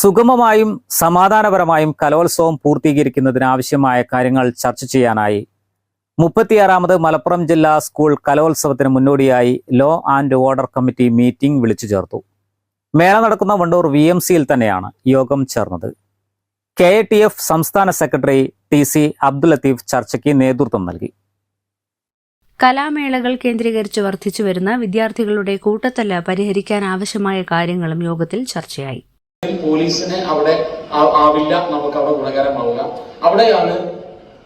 സുഗമമായും സമാധാനപരമായും കലോത്സവം പൂർത്തീകരിക്കുന്നതിന് ആവശ്യമായ കാര്യങ്ങൾ ചർച്ച ചെയ്യാനായി. മുപ്പത്തിയാറാമത് മലപ്പുറം ജില്ലാ സ്കൂൾ കലോത്സവത്തിന് മുന്നോടിയായി law and order committee meeting വിളിച്ചു ചേർത്തു. മേള നടക്കുന്ന വണ്ടൂർ വി എം സിയിൽ തന്നെയാണ് യോഗം ചേർന്നത്. കെ ടി എഫ് സംസ്ഥാന secretary T C Abdul Latheef ചർച്ചയ്ക്ക് നേതൃത്വം നൽകി. കലാമേളകൾ കേന്ദ്രീകരിച്ച് വർദ്ധിച്ചു വരുന്ന വിദ്യാർത്ഥികളുടെ കൂട്ടത്തല്ല പരിഹരിക്കാൻ ആവശ്യമായ കാര്യങ്ങളും യോഗത്തിൽ ചർച്ചയായി. പോലീസിന് അവിടെ ആവില്ല നമുക്ക് അവിടെ ഗുണകരമാവുക അവിടെയാണ്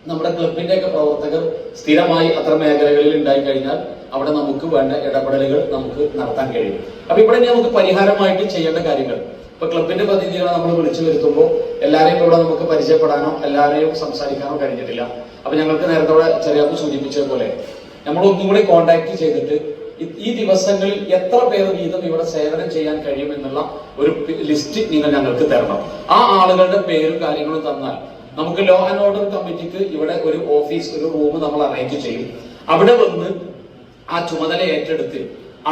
നമ്മുടെ ക്ലബിന്റെ ഒക്കെ പ്രവർത്തകർ സ്ഥിരമായി അത്ര മേഖലകളിൽ ഉണ്ടായി കഴിഞ്ഞാൽ അവിടെ നമുക്ക് വേണ്ട ഇടപെടലുകൾ നമുക്ക് നടത്താൻ കഴിയും. അപ്പൊ ഇവിടെ നമുക്ക് പരിഹാരമായിട്ട് ചെയ്യേണ്ട കാര്യങ്ങൾ. ഇപ്പൊ ക്ലബിന്റെ പ്രതിനിധികളെ നമ്മൾ വിളിച്ചു വരുത്തുമ്പോൾ എല്ലാവരെയും ഇവിടെ നമുക്ക് പരിചയപ്പെടാനോ എല്ലാവരെയും സംസാരിക്കാനോ കഴിഞ്ഞിട്ടില്ല. അപ്പൊ ഞങ്ങൾക്ക് നേരത്തെ ചെറിയ സൂചിപ്പിച്ചതുപോലെ നമ്മൾ ഒന്നും കൂടി ചെയ്തിട്ട് ഈ ദിവസങ്ങളിൽ എത്ര പേർ വീതം ഇവിടെ സേവനം ചെയ്യാൻ കഴിയുമെന്നുള്ള ഒരു ലിസ്റ്റ് നിങ്ങൾ ഞങ്ങൾക്ക് തരണം. ആ ആളുകളുടെ പേരും കാര്യങ്ങളും തന്നാൽ നമുക്ക് ലോ ആൻഡ് ഓർഡർ കമ്മിറ്റിക്ക് ഇവിടെ ഒരു ഓഫീസ് ഒരു റൂം നമ്മൾ അറേഞ്ച് ചെയ്യും. അവിടെ വന്ന് ആ ചുമതല ഏറ്റെടുത്ത്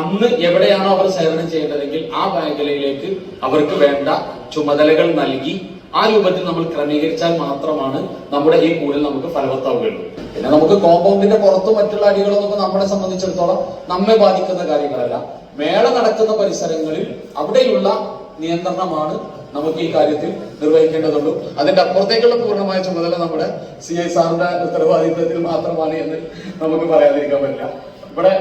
അന്ന് എവിടെയാണോ അവർ സേവനം ചെയ്യേണ്ടതെങ്കിൽ ആ മേഖലയിലേക്ക് അവർക്ക് വേണ്ട ചുമതലകൾ നൽകി ആ രൂപത്തിൽ നമ്മൾ ക്രമീകരിച്ചാൽ മാത്രമാണ് നമ്മുടെ ഈ കൂടിൽ നമുക്ക് ഫലവത്താവുകയുള്ളൂ. പിന്നെ നമുക്ക് കോമ്പൗണ്ടിന്റെ പുറത്ത് മറ്റുള്ള അടികളൊന്നും നമ്മളെ സംബന്ധിച്ചിടത്തോളം നമ്മെ ബാധിക്കുന്ന കാര്യങ്ങളല്ല. മേള നടക്കുന്ന പരിസരങ്ങളിൽ അവിടെയുള്ള നിയന്ത്രണമാണ് നമുക്ക് ഈ കാര്യത്തിൽ നിർവഹിക്കേണ്ടതുള്ളൂ. അതിന്റെ അപ്പുറത്തേക്കുള്ള പൂർണമായ ചുമതല നമ്മുടെ സി ഐ സാറിന്റെ ഉത്തരവാദിത്വത്തിൽ മാത്രമാണ് എന്ന് നമുക്ക് പറയാതിരിക്കാൻ പറ്റില്ല. ഇവിടെ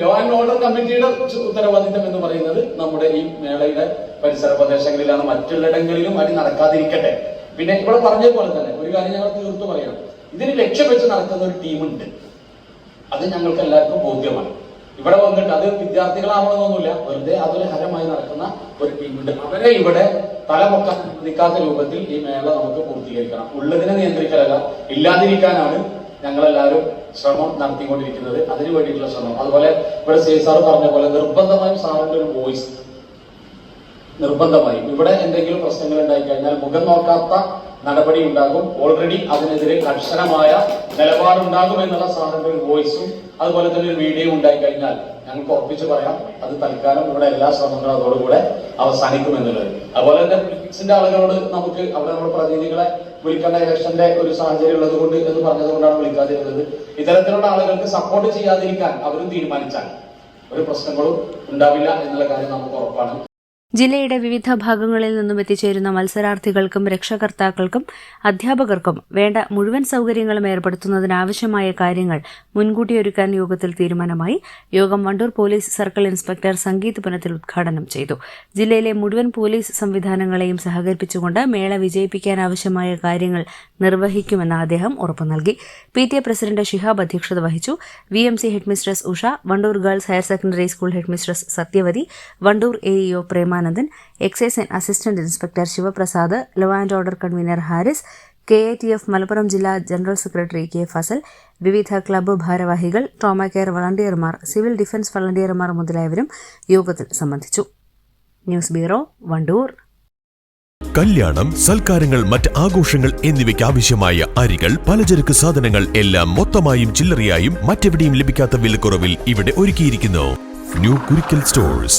ലോ ആൻഡ് ഓർഡർ കമ്മിറ്റിയുടെ ഉത്തരവാദിത്തം എന്ന് പറയുന്നത് നമ്മുടെ ഈ മേളയുടെ പരിസര പ്രദേശങ്ങളിലാണ് മറ്റുള്ളിടങ്ങളിലും അടി നടക്കാതിരിക്കട്ടെ. പിന്നെ ഇവിടെ പറഞ്ഞതുപോലെ തന്നെ ഒരു കാര്യം ഞങ്ങൾ തീർത്തു പറയണം ഇതിന് ലക്ഷ്യം വെച്ച് നടക്കുന്ന ഒരു ടീമുണ്ട്. അത് ഞങ്ങൾക്ക് എല്ലാവർക്കും ബോധ്യമാണ്. ഇവിടെ വന്നിട്ട് അത് വിദ്യാർത്ഥികളാവണമെന്നൊന്നുമില്ല. വെറുതെ അതൊരു ഹരമായി നടക്കുന്ന ഒരു ടീമുണ്ട്. അവരെ ഇവിടെ തലമൊക്കാൻ നിൽക്കാത്ത രൂപത്തിൽ ഈ മേള നമുക്ക് പൂർത്തീകരിക്കണം. ഉള്ളതിനെ നിയന്ത്രിക്കലല്ല ഇല്ലാതിരിക്കാനാണ് ഞങ്ങളെല്ലാവരും ശ്രമം നടത്തിക്കൊണ്ടിരിക്കുന്നത് അതിനു വേണ്ടിയിട്ടുള്ള ശ്രമം. അതുപോലെ ഇവിടെ സി സാർ പറഞ്ഞ പോലെ നിർബന്ധമായും സാറിന്റെ ഒരു വോയിസ് നിർബന്ധമായും. ഇവിടെ എന്തെങ്കിലും പ്രശ്നങ്ങൾ ഉണ്ടായി കഴിഞ്ഞാൽ മുഖം നോക്കാത്ത നടപടി ഉണ്ടാകും. ഓൾറെഡി അതിനെതിരെ കർശനമായ നിലപാടുണ്ടാകും എന്നുള്ള സാറിന്റെ ഒരു വോയിസും അതുപോലെ തന്നെ ഒരു വീഡിയോ ഉണ്ടായി കഴിഞ്ഞാൽ ഞങ്ങൾക്ക് ഉറപ്പിച്ച് പറയാം അത് തൽക്കാലം ഇവിടെ എല്ലാ ശ്രമങ്ങളും അതോടുകൂടെ അവസാനിക്കും എന്നുള്ളത് അതുപോലെ തന്നെ ഫിലിപ്സിന്റെ ആളുകളോട് നമുക്ക് അവിടെ നമ്മുടെ പ്രതിനിധികളെ വിളിക്കേണ്ട ഇലക്ഷന്റെ ഒരു സാഹചര്യം ഉള്ളത് കൊണ്ട് എന്ന് പറഞ്ഞതുകൊണ്ടാണ് വിളിക്കാതിരുന്നത് ഇത്തരത്തിലുള്ള ആളുകൾക്ക് സപ്പോർട്ട് ചെയ്യാതിരിക്കാൻ അവരും തീരുമാനിച്ചാൽ ഒരു പ്രശ്നങ്ങളും ഉണ്ടാവില്ല എന്നുള്ള കാര്യം നമുക്ക് ഉറപ്പാണ്. ജില്ലയുടെ വിവിധ ഭാഗങ്ങളിൽ നിന്നും എത്തിച്ചേരുന്ന മത്സരാർത്ഥികൾക്കും രക്ഷകർത്താക്കൾക്കും അധ്യാപകർക്കും വേണ്ട മുഴുവൻ സൗകര്യങ്ങളും ഏർപ്പെടുത്തുന്നതിനാവശ്യമായ കാര്യങ്ങൾ മുൻകൂട്ടി ഒരുക്കാൻ യോഗത്തിൽ തീരുമാനമായി. യോഗം Wandoor police circle inspector Sangeeth Punathil ഉദ്ഘാടനം ചെയ്തു. ജില്ലയിലെ മുഴുവൻ പോലീസ് സംവിധാനങ്ങളെയും സഹകരിപ്പിച്ചുകൊണ്ട് മേള വിജയിപ്പിക്കാനാവശ്യമായ കാര്യങ്ങൾ നിർവഹിക്കുമെന്ന് അദ്ദേഹം ഉറപ്പു നൽകി. P T A president Shihab അധ്യക്ഷത വഹിച്ചു. V M C headmistress Usha Wandoor girls higher secondary school headmistress Sathyavathi Wandoor A EO Premanandan excise assistant inspector Sivaprasad law and order convener Haris K A T F Malappuram ജില്ലാ general secretary K Fasal വിവിധ club ഭാരവാഹികൾ trauma care വളണ്ടിയർമാർ civil defence വളണ്ടിയർമാർ മുതലായവരും യോഗത്തിൽ സംബന്ധിച്ചു. News bureau Wandoor കല്യാണം സൽക്കാരങ്ങൾ മറ്റ് ആഘോഷങ്ങൾ എന്നിവയ്ക്ക് ആവശ്യമായ അരികൾ പലചരക്ക് സാധനങ്ങൾ എല്ലാം മൊത്തമായും ചില്ലറയായും മറ്റെവിടെയും ലഭിക്കാത്ത വിലക്കുറവിൽ ഇവിടെ ഒരുക്കിയിരിക്കുന്നു. New Kurikkal stores